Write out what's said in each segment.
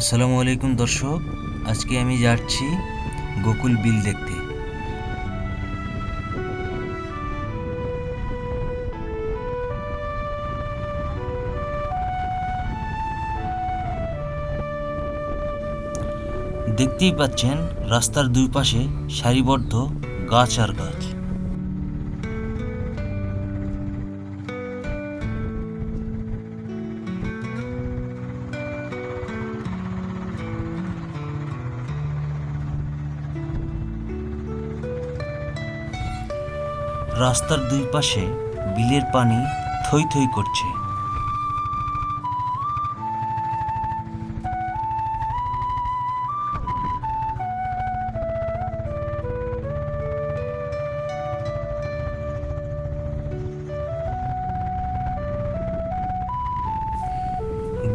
আসসালামু আলাইকুম দর্শক, আজকে আমি যাচ্ছি গোকুল বিল দেখতে। দেখতেই পাচ্ছেন রাস্তার দুই পাশে সারিবদ্ধ গাছ আর গাছ। রাস্তার দুই পাশে বিলের পানি থই থই করছে।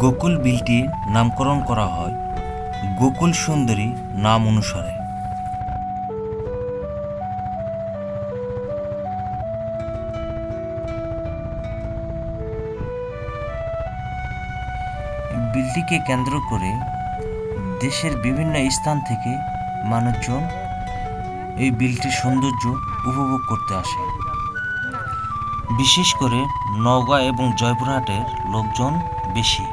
গোকুল বিলটির নামকরণ করা হয় গোকুল সুন্দরী নাম অনুসারে। বিলটিকে কেন্দ্র করে দেশের বিভিন্ন স্থান থেকে মানুষজন এই বিলটির সৌন্দর্য উপভোগ করতে আসে। বিশেষ করে নওগাঁ এবং জয়পুরহাটের লোকজন বেশি।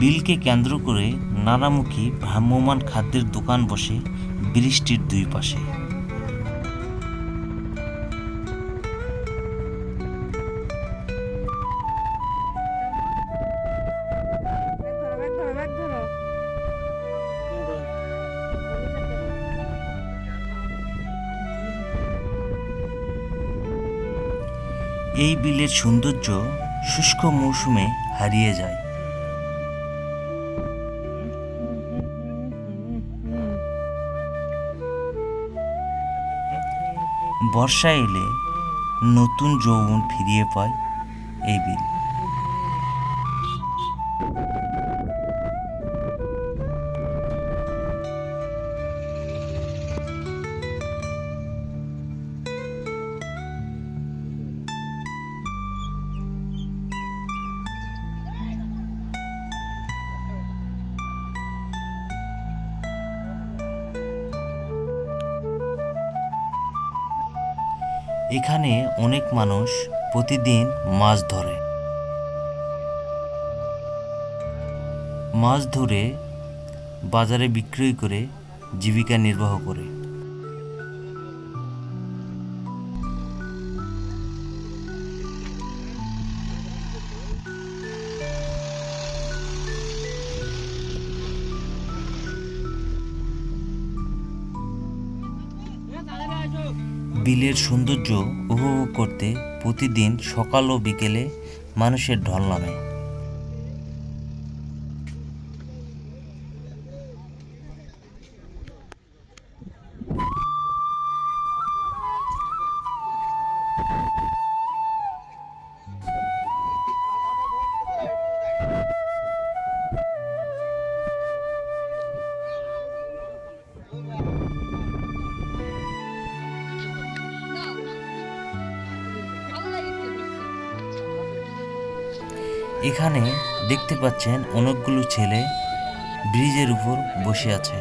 বিলকে কেন্দ্র করে নানামুখী ভ্রাম্যমান খাদ্যের দোকান বসে বৃষ্টির দুই পাশে। এই বিলের সৌন্দর্য শুষ্ক মৌসুমে হারিয়ে যায়। বর্ষা এলে নতুন যৌবন ফিরিয়ে পায় এই বিল। এখানে অনেক মানুষ প্রতিদিন মাছ ধরে। মাছ ধরে বাজারে বিক্রয় করে জীবিকা নির্বাহ করে। বিলের সৌন্দর্য উপভোগ করতে প্রতিদিন সকাল ও বিকেলে মানুষের ঢল নামে। এখানে দেখতে পাচ্ছেন অনেকগুলো ছেলে ব্রিজের উপর বসে আছে।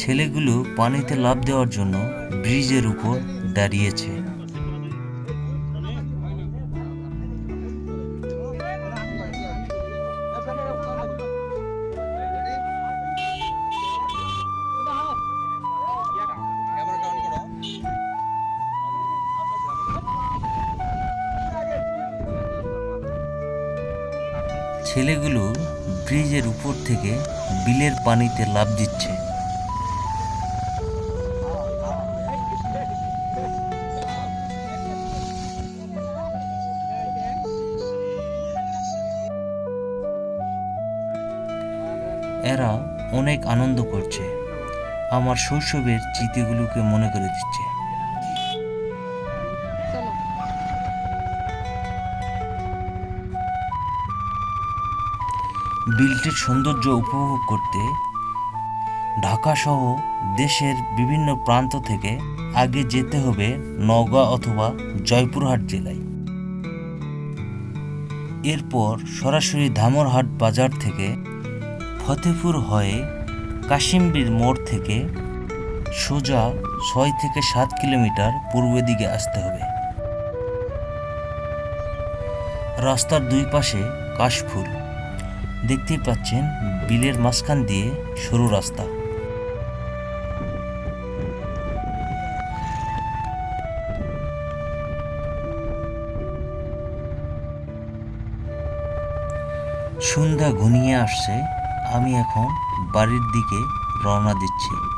ছেলেগুলো পানিতে লাফ দেওয়ার জন্য ব্রিজের উপর দাঁড়িয়েছে। ছেলেগুলো ব্রিজের উপর থেকে বিলের পানিতে লাফ দিচ্ছে। এরা অনেক আনন্দ করছে। আমার শৈশবের স্মৃতিগুলোকে মনে করে দিচ্ছে। বিলটির সৌন্দর্য উপভোগ করতে ঢাকাসহ দেশের বিভিন্ন প্রান্ত থেকে আগে যেতে হবে নওগাঁ অথবা জয়পুরহাট জেলায়। এরপর সরাসরি ধামরহাট বাজার থেকে ফতেপুর হয়ে কাশিমবির মোড় থেকে সোজা ছয় থেকে সাত কিলোমিটার পূর্ব দিকে আসতে হবে। রাস্তার দুই পাশে কাশফুল। দেখতেই পাচ্ছেন বিলের মাঝখান দিয়ে সরু রাস্তা। সন্ধ্যা ঘনিয়ে আসছে, আমি এখন বাড়ির দিকে রওনা দিচ্ছি।